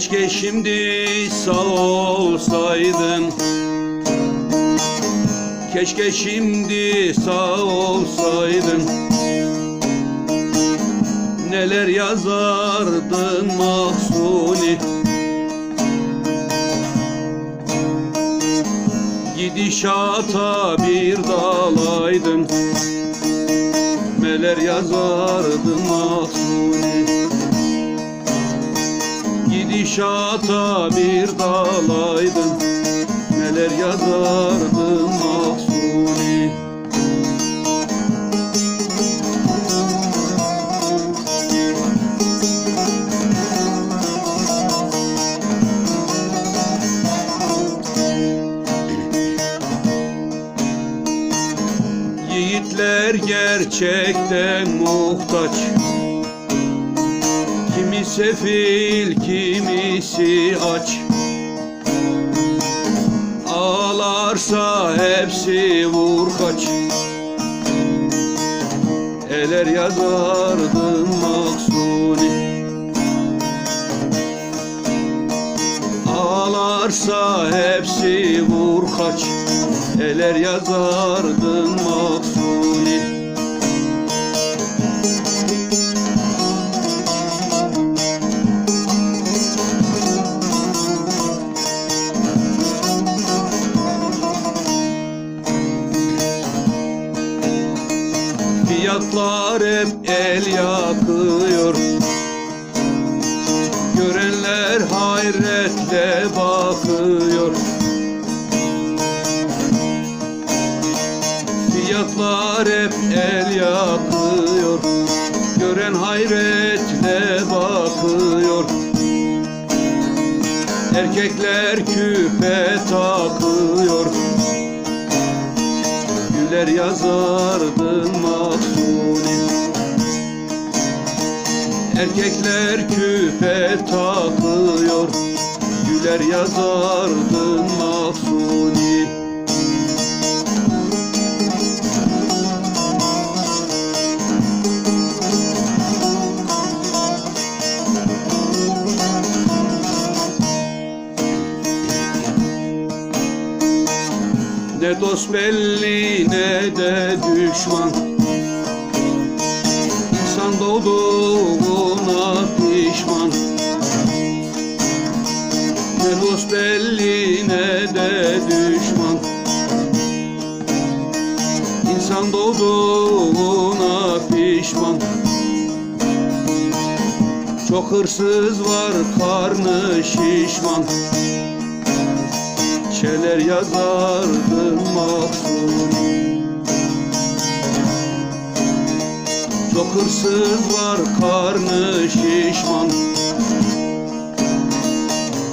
Keşke şimdi sağ olsaydın Keşke şimdi sağ olsaydın Neler yazardın mahsuni Gidişata bir dalaydın. Neler yazardın mahsuni Gidişata bir dalaydın. Neler yazardın mahsuni Yiğitler gerçekten muhtaç Kimi sefil, kimisi aç. Ağlarsa hepsi vur kaç. Eler yazardın maksuni. Ağlarsa hepsi vur kaç Eler yazardın maksuni Fiyatlar hep el yakıyor Fiyatlar hep el yakıyor. Gören hayretle bakıyor. Erkekler küpe takıyor. Güler yazardın mahsuni Erkekler küpe takıyor. Güler yazardın mahsuni Ne dost belli ne de düşman. İnsan doğduğuna pişman. Ne dost belli ne de düşman. İnsan doğduğuna pişman. Çok hırsız var karnı şişman Çeler yazardın mahzuni Çok hırsız var karnı şişman.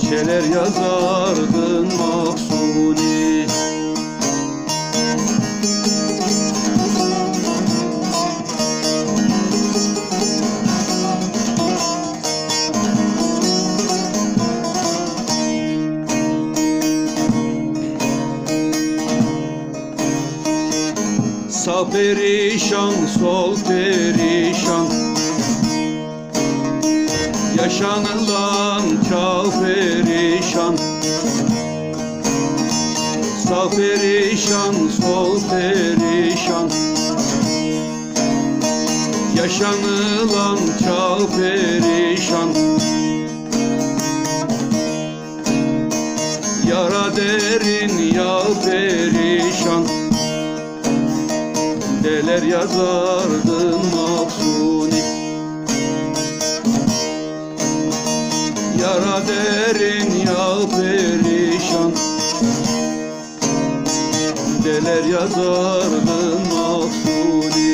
Çeler yazardın mahzuni Sağ perişan, sol perişan. Yaşanılan çağ perişan. Sağ perişan, sol perişan. Yaşanılan çağ perişan. Yara derin, yağ perişan neler yazardın Mahzuni. Yara derin ya perişan. Neler yazardın Mahzuni.